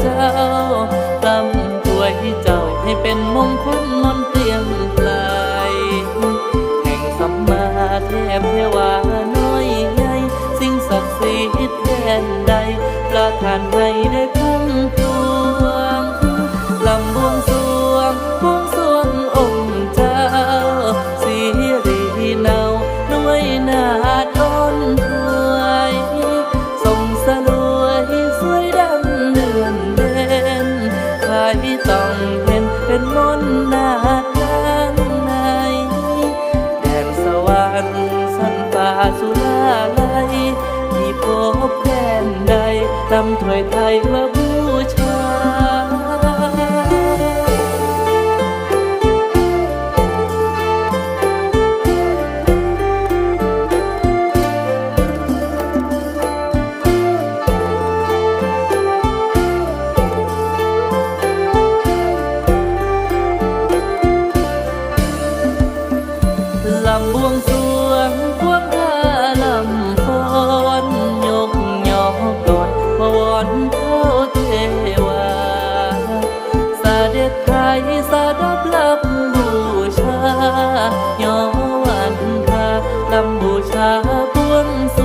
เจ้ากล้ำตัวให้เจ้าให้เป็นมงคลมนเตรียมปลายแห่งสัมมาเทพเทวาน้อยใหญ่ สิ่งศักดิ์สิทธิ์แทนใดประทานให้ได้คง ถวยไทยมา อนเท้าเทวาสาเด็จไทยสาดับลำบูชายอวันทาลำบูชาพวงส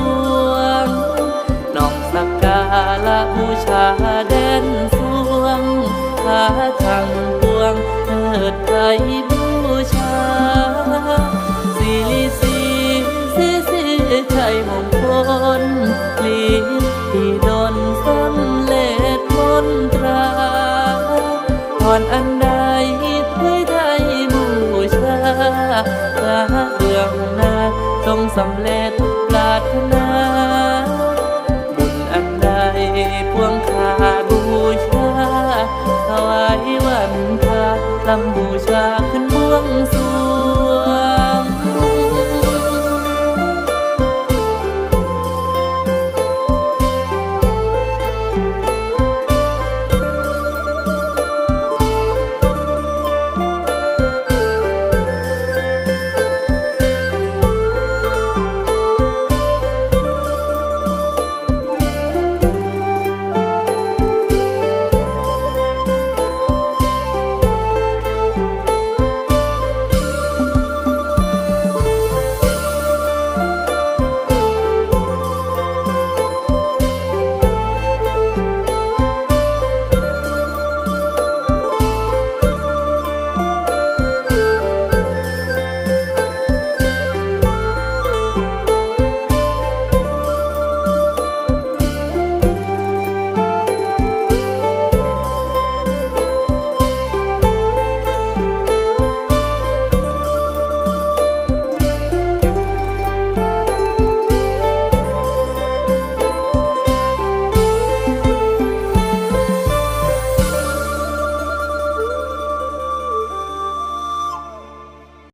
วงน้องสักการะบูชาแดนสวงพาทางพวงเถิดไทย พระเบื้องน้าทรงสำเร็จปรารถนาบุญอันใดพวงคาบูชาถวายวันพาลำบูชาขึ้นบวงสู